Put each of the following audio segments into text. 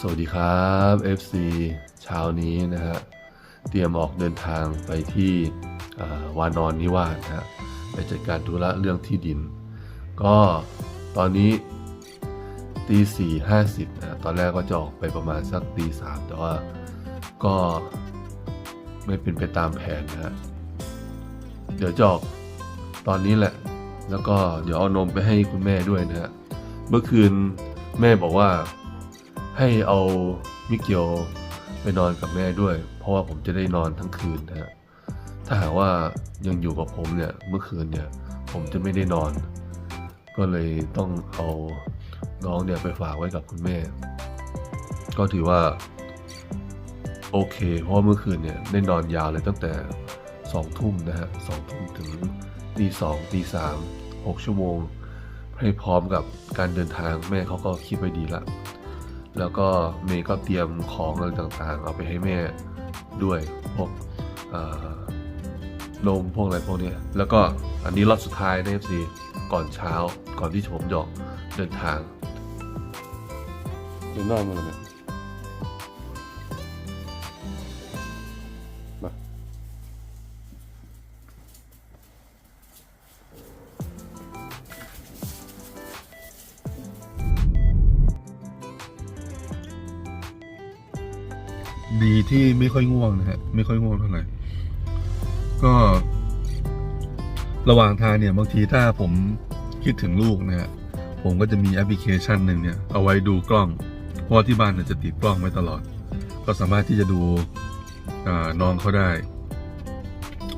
สวัสดีครับ FC เช้านี้นะฮะ เตรียมออกเดินทางไปที่วานอนนิวาสนะฮะไปจัดการธุระเรื่องที่ดิน ก็ตอนนี้ตีสี่ห้าสิบนะฮะตอนแรกก็จะออกไปประมาณสักตีสามแต่ว่าก็ไม่เป็นไปตามแผนนะฮะเดี๋ยวจะออกตอนนี้แหละ แล้วก็เดี๋ยวเอานมไปให้คุณแม่ด้วยนะฮะเมื่อคืนแม่บอกว่า ให้เอามิเกียวไปนอนกับแม่ด้วย เพราะว่าผมจะได้นอนทั้งคืนนะฮะถ้าหากว่ายังอยู่กับผมเนี่ยเมื่อคืนเนี่ยผมจะไม่ได้นอน ก็เลยต้องเอาน้องเนี่ยไปฝากไว้กับคุณแม่ ก็ถือว่าโอเค เพราะว่าเมื่อคืนเนี่ยได้นอนยาวเลยตั้งแต่สองทุ่มนะฮะสองทุ่มถึงตีสองตีสามหกชั่วโมงให้พร้อมกับการเดินทางแม่เขาก็คิดไว้ดีละ แล้วก็เมย์ก็เตรียมของอะไรต่างๆ เอาไปให้แม่ด้วยพวกนมพวกอะไรพวกนี้แล้วก็อันนี้รอบสุดท้ายนะ FC ก่อนเช้าก่อนที่ผมจะเดินทางเดินนอนมาแล้วเนี่ย ดีที่ไม่ค่อยง่วงนะฮะ ไม่ค่อยง่วงเท่าไหร่ ก็ ระหว่างทางเนี่ยบางทีถ้าผมคิดถึงลูกนะฮะ ผมก็จะมีแอปพลิเคชันหนึ่งเนี่ย เอาไว้ดูกล้อง เพราะที่บ้านเนี่ยจะติดกล้องไว้ตลอด ก็สามารถที่จะดูน้องเขาได้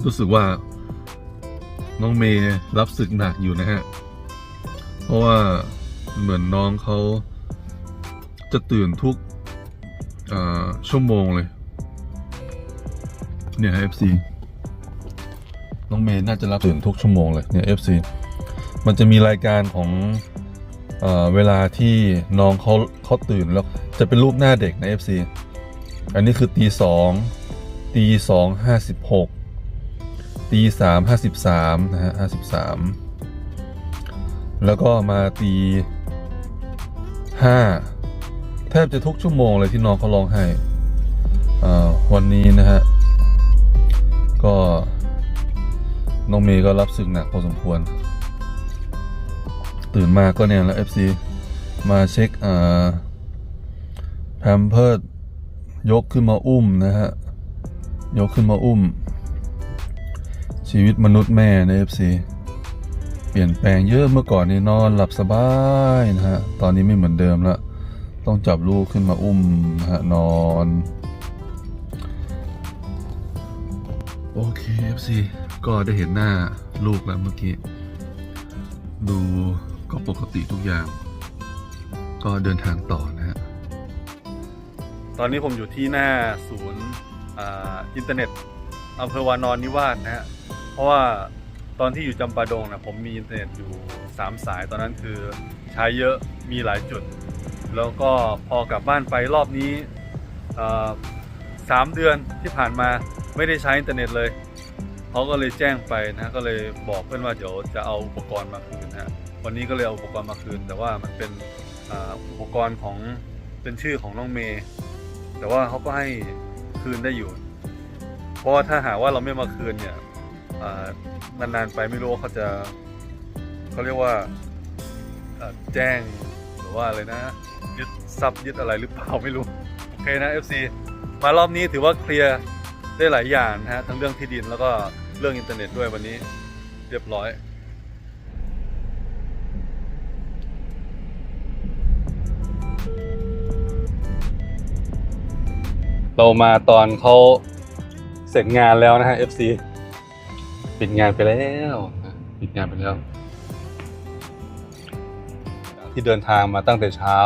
รู้สึกว่าน้องเมย์รับศึกหนักอยู่นะฮะ เพราะว่าเหมือนน้องเขาจะตื่นทุก ชั่วโมงเลย เนี่ย FC น้องเมย์น่าจะรับตื่นทุกชั่วโมงเลยเนี่ย FC มันจะมีรายการของเอเวลาที่น้องเขาเขาตื่นแล้วจะเป็นรูปหน้าเด็กนะ FC อันนี้คือตีสองตีสองห้าสิบหกตีสามห้าสิบสามนะฮะห้าสิบสามแล้วก็มาตีห้า บจะทุกชั่วโมงเลยที่น้องเขาร้องไห้วันนี้นะฮะ ก็น้องเมย์ก็รับสึกหนักพอสมควร ตื่นมาก็เนี่ยแล้ว FC มาเช็คแพมเพิร์ดยกขึ้นมาอุ้มนะฮะ ยกขึ้นมาอุ้ม ชีวิตมนุษย์แม่ใน FC เปลี่ยนแปลงเยอะเมื่อก่อนนี่นอนหลับสบายนะฮะ ตอนนี้ไม่เหมือนเดิมละ ต้องจับลูกขึ้นมาอุ้มนะฮะนอน โอเค FC ก็ได้เห็นหน้าลูกแล้วเมื่อกี้ ดูก็ปกติทุกอย่าง ก็เดินทางต่อนะฮะ ตอนนี้ผมอยู่ที่หน้าศูนย์อาอินเทอร์เน็ตอำเภอวานอนนิวาสนะฮะ เพราะว่าตอนที่อยู่จำปาดงนะผมมีอินเทอร์เน็ตอยู่ 3 สายตอนนั้นคือใช้เยอะมีหลายจุด แล้วก็พอกลับบ้านไปรอบนี้สามเดือนที่ผ่านมาไม่ได้ใช้อินเทอร์เน็ตเลยเขาก็เลยแจ้งไปนะก็เลยบอกเพื่อนว่าเดี๋ยวจะเอาอุปกรณ์มาคืนฮะวันนี้ก็เลยเอาอุปกรณ์มาคืน แต่ว่ามันเป็นอ,อุปกรณ์ของเป็นชื่อของน้องเมย์แต่ว่าเขาก็ให้คืนได้อยู่ เพราะว่าถ้าหากว่าเราไม่มาคืนเนี่ยนานๆไปไม่รู้ว่าเขาจะเขาเรียกว่าแจ้งหรือว่าอะไรนะ ยึดทรัพย์ยึดอะไรหรือเปล่าไม่รู้ โอเคนะ FC มารอบนี้ถือว่าเคลียร์ได้หลายอย่างนะฮะทั้งเรื่องที่ดินแล้วก็เรื่องอินเทอร์เน็ตด้วยวันนี้เรียบร้อยเรามาตอนเขาเสร็จงานแล้วนะฮะ FC ปิดงานไปแล้วปิดงานไปแล้ว ที่เดินทางมาตั้งแต่เช้า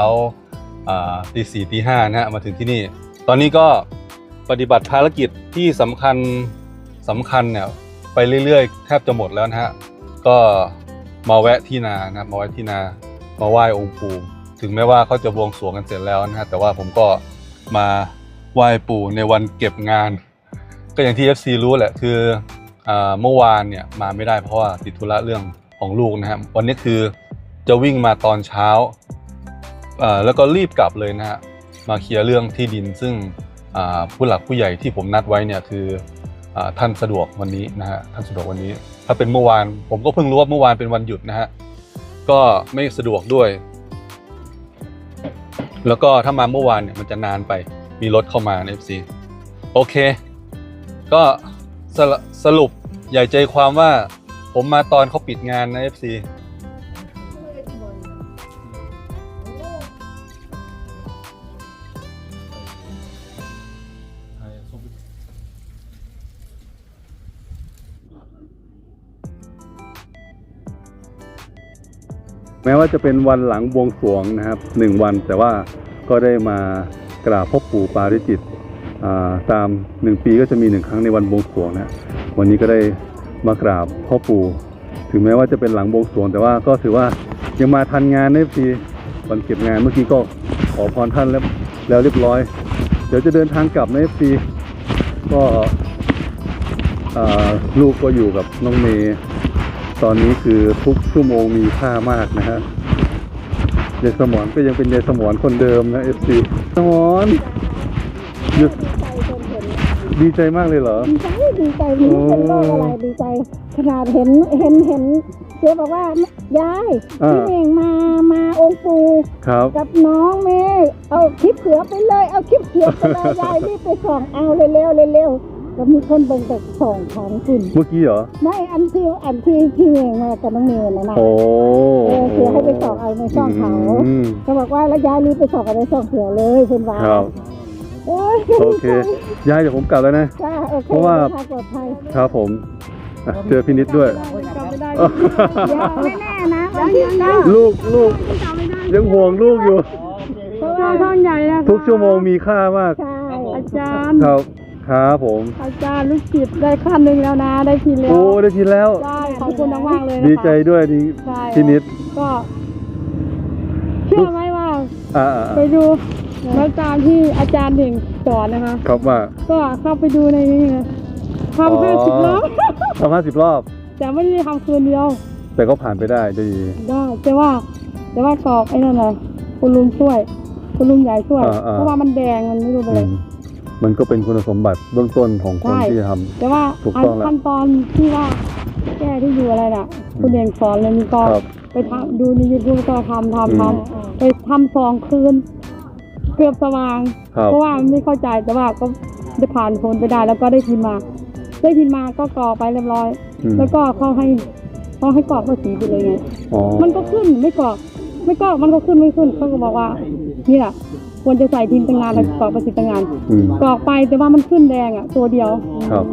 ตีสี่ตีห้านะฮะมาถึงที่นี่ ตอนนี้ก็ปฏิบัติภารกิจที่สำคัญสำคัญเนี่ยไปเรื่อยๆแทบจะหมดแล้วนะฮะก็มาแวะที่นานะมาแวะที่นามาไหว้องค์ปู่ถึงแม้ว่าเขาจะบวงสรวงกันเสร็จแล้วนะฮะแต่ว่าผมก็มาไหว้ปู่ในวันเก็บงาน ก็อย่างที่ FC รู้แหละคือเมื่อวานเนี่ยมาไม่ได้เพราะว่าติดธุระเรื่องของลูกนะครับวันนี้คือ จะวิ่งมาตอนเช้าแล้วก็รีบกลับเลยนะฮะมาเคลียร์เรื่องที่ดินซึ่งผู้หลักผู้ใหญ่ที่ผมนัดไว้เนี่ยคืออท่านสะดวกวันนี้นะฮะท่านสะดวกวันนี้ ถ้าเป็นเมื่อวานผมก็เพิ่งรู้ว่าเมื่อวานเป็นวันหยุดนะฮะก็ไม่สะดวกด้วย แล้วก็ถ้ามาเมื่อวานเนี่ยมันจะนานไปมีรถเข้ามาใน FC โอเค ก็สรสรุปใหญ่ใจความว่าผมมาตอนเขาปิดงานนะ FC แม้ว่าจะเป็นวันหลังบวงสรวงนะครับหนึ่งวันแต่ว่าก็ได้มากราบพ่อปู่ปาริจิตตามหนึ่งปีก็จะมีหนึ่งครั้งในวันบวงสรวงนะวันนี้ก็ได้มากราบพ่อปู่ถึงแม้ว่าจะเป็นหลังบวงสรวง แต่ว่าก็ถือว่ายังมาทันงานนะทีวันเก็บงานเมื่อกี้ก็ขอพรท่านแล้วแล้วเรียบร้อย เดี๋ยวจะเดินทางกลับนะทีก็ลูกก็อยู่กับน้องเมย์ ตอนนี้คือทุกชั่วโมงมีค่ามากนะฮะยายสมอนก็ยังเป็นยายสมอนคนเดิมนะเอฟซีสมอนหยุดดีใจมากเลยเหรอ ดีใจดีใจไม่รู้เป็นโรคอะไรดีใจ ขนาดเห็นเห็นเห็นเจ๊บอกว่ายายอ่าพี่เองมามาองค์ปู่ครับกับน้องเมย์เอาคลิปเขือไปเลย เอาคลิปเขือไปเลยยายรีบไปส่องเอาเร็วๆเร็วๆ ก็มีคนเบิ่งแต่ส่องของคุณเมื่อกี้เหรอ ไม่อันที่อันที่พี่เองมากับน้องเมย์นะนะโอ้เออเสือให้ไปส่องเอาในช่องเขาอืมเขาบอกว่าแล้วยายรีบไปส่องเอาในช่องเสือเลยคุณว่าครับ โอ้ยโอเค ยายเดี๋ยวผมกลับแล้วนะ จ้าโอเคเพราะว่าทางปลอดภัยครับผมอะเจอพี่นิดด้วย จำไม่ได้ยังไม่แน่นะวันที่เก้าลูกลูกยังห่วงลูกอยู่ เพราะว่าช่องใหญ่นะทุกชั่วโมงมีค่ามาก ใช่ อาจารย์ ครับ ครับผมอาจารย์ลูกศิษย์ได้ขั้นหนึ่งแล้วนะ ได้ทีแล้วโอ้ได้ทีแล้วได้ขอบคุณมากๆเลยนะคะดีใจด้วยนี่ใช่พี่นิดก็เชื่อไหมว่าอ่าอ่าไปดูอาจารย์ที่อาจารย์เด่งสอนนะคะครับว่าก็เข้าไปดูในนี้นะอ๋อทำห้าสิบรอบทำห้าสิบรอบ แต่ไม่ได้ทำคืนเดียว แต่ก็ผ่านไปได้ด้วยดีได้แต่ว่า แต่ว่ากรอบไอ้นั่นนะคุณลุงช่วย คุณลุงใหญ่ช่วยอ่าอ่าเพราะว่ามันแดงมันไม่รู้เป็นอืไร มมันก็เป็นคุณสมบัติเบื้องต้นของคนใช่ที่จะทแต่ว่าถูกต้องแล้วขั้นตอนที่ว่าแก้ที่อยู่อะไรน่ะ คุณเด่งสอนเลยมีกำอครับไปทำดูในยูทูบก็ทำทำทอืมำไปทำสองคืน เกือบสว่าง ครับ เพราะว่าไม่เข้าใจแต่ว่าก็ได้ผ่านพ้นไปได้ แล้วก็ได้พิมพ์มา ได้พิมพ์มาก็กรอกไปเรียบร้อย อืมแล้วก็เขาให้เขาให้กรอกภาษีไปเลยไง อ๋อมันก็ขึ้นไม่กรอกไม่กรอกมันก็ขึ้นไม่ขึ้นเขาก็บอกว่านี่แหละ ควรจะใส่ทีมตั้งงานแล้วกรอกภาษีตั้งงานอืม กรอกไปแต่ว่ามันขึ้นแดงอะ ตัวเดียวครับ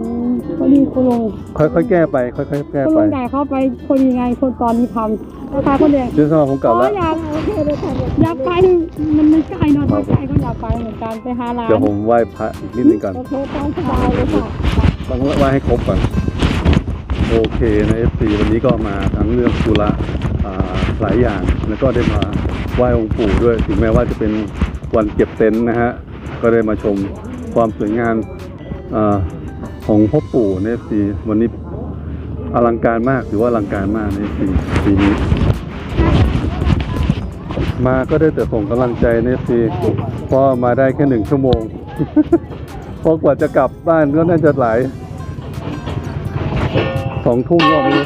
พอดีคุณลุงค่อยๆแก้ไป ค่อยๆแก้คุณไปลุงใหญ่เข้าไปพอดีไงคนตอนนี้ทำราคาคนแดงเดี๋ยวสมาผมกลับอ๋อแล้ว อยากโอเคเลยค่ะอยากไปมันไม่ไกลเนอะถ้าไกลก็อยากไปเหมือนกันไปหาร้านเดี๋ยวผมไหว้พระอีกนิดนึงก่อน โอเคตามสบายเลยค่ะต้องไหว้ให้ครบก่อน โอเคนะ FC วันนี้ก็มาทั้งเรื่องธุระอ่าหลายอย่าง แล้วก็ได้มาไหว้องค์ปู่ด้วย ถึงแม้ว่าจะเป็น วันเก็บเต็นท์นะฮะ ก็ได้มาชมความสวยงามอของพ่อปู่ใน FC วันนี้อลังการมากถือว่าอลังการมากใน FC ปีนี้ มาก็ได้แต่ส่งกำลังใจใน FC เพราะมาได้แค่หนึ่งชั่วโมงเพราะกว่าจะกลับบ้านก็น่าจะหลายสองทุ่มก็ไม่รู้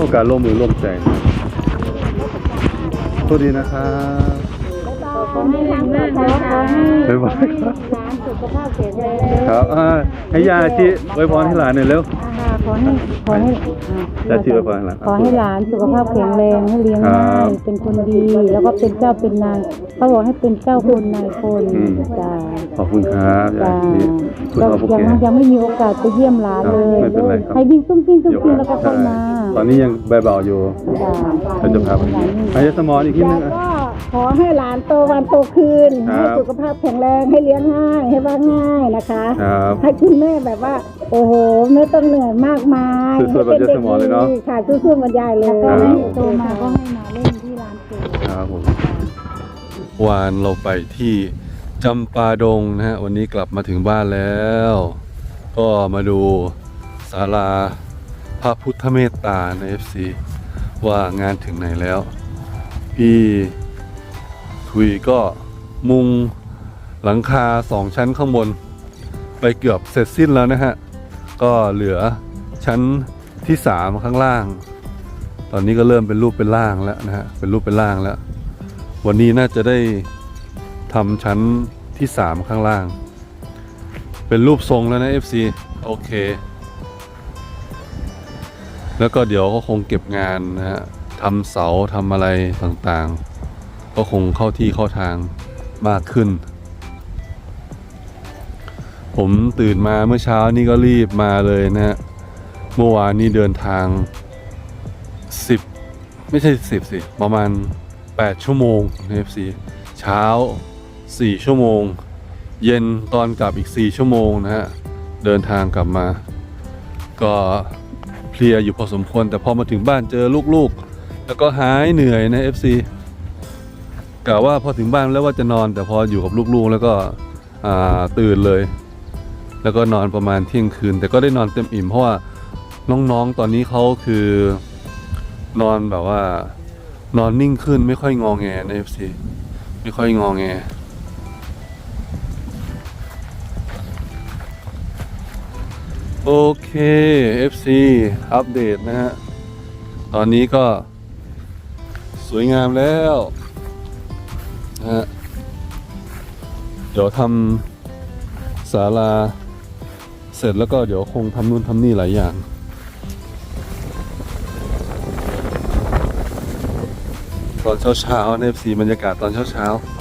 โอกาสร่วมมือร่วมใจสวัสดีนะครับ ขอให้ทางบ้านขอให้บ๊ายบายครับ ร้านสุขภาพแข็งแรงครับอ่าให้ยาชิไว้พรให้หลานหน่อยเร็ว ค่ะขอให้ขอให้ยาชิไว้พรให้หลานขอให้หลานสุขภาพแข็งแรงให้เลี้ยงครัง่ายบเป็นคนดี แล้วก็เป็นเจ้าเป็นนายเขาบอกให้เป็นเจ้าคนนายคนอืม จ้าขอบคุณครับยาจ้าชิ คุณก็พ่อผู้ยังแก่ยังไม่มีโอกาสไปเยี่ยมหลานเลย ไม่เป็นไรครับ ให้วิ่งตุ้งติ้งตุ้งติ้งแล้วก็ค่อยมาตอนนี้ยังใบเบาอยู่จ้าเราจะพาไปอายสมอนอีกทีนึงอะ ก็ขอให้หลานโตวันโตคืนครับให้สุขภาพแข็งแรงให้เลี้ยงง่ายให้ว่าง่ายนะคะ ครับ ให้คุณแม่แบบว่า โอ้โหไม่ต้องเหนื่อยมากมายสู้ๆแบบเยสมอเลยเนาะให้ป็ด็กดีค่ะสู้ๆบรรยายเลยครับโตมาก็ให้มาเล่นที่ร้านเกม ครับผม วานเราไปที่ จำปาดงนะฮะวันนี้กลับมาถึงบ้านแล้ว ก็มาดูศาลาพระพุทธเมตตาใน FC ว่างานถึงไหนแล้ว พี่ทุยก็มุงหลังคาสองชั้นข้างบน ไปเกือบเสร็จสิ้นแล้วนะฮะ ก็เหลือชั้นที่สามข้างล่าง ตอนนี้ก็เริ่มเป็นรูปเป็นร่างแล้วนะฮะเป็นรูปเป็นร่างแล้ว วันนี้น่าจะได้ ทำชั้นที่สามข้างล่าง เป็นรูปทรงแล้วนะ FC โอเค แล้วก็เดี๋ยวก็คงเก็บงานนะฮะทำเสาทำอะไรต่างๆ ก็คงเข้าที่เข้าทางมากขึ้น ผมตื่นมาเมื่อเช้านี่ก็รีบมาเลยนะฮะเมื่อวานนี้เดินทาง 10 ไม่ใช่ 10 สิ ประมาณ 8 ชั่วโมงใน FC เช้า 4 ชั่วโมง เย็นตอนกลับอีก 4 ชั่วโมงนะฮะ เดินทางกลับมา ก็เพลียอยู่พอสมควร แต่พอมาถึงบ้านเจอลูกๆ แล้วก็หายเหนื่อยนะ FC กะว่าพอถึงบ้านแล้วว่าจะนอน แต่พออยู่กับลูกๆ แล้วก็ตื่นเลย แล้วก็นอนประมาณเที่ยงคืน แต่ก็ได้นอนเต็มอิ่มเพราะว่าน้องๆ ตอนนี้เขาคือนอนแบบว่านอนนิ่งขึ้นไม่ค่อยงองแงใน FC ไม่ค่อยงองแง โอเค FC อัปเดตนะฮะ ตอนนี้ก็สวยงามแล้วนะฮะเดี๋ยวทำศาลาเสร็จแล้วก็เดี๋ยวคงทำนู่นทำนี่หลายอย่าง ตอนเช้าๆใน FC บรรยากาศตอนเช้าๆ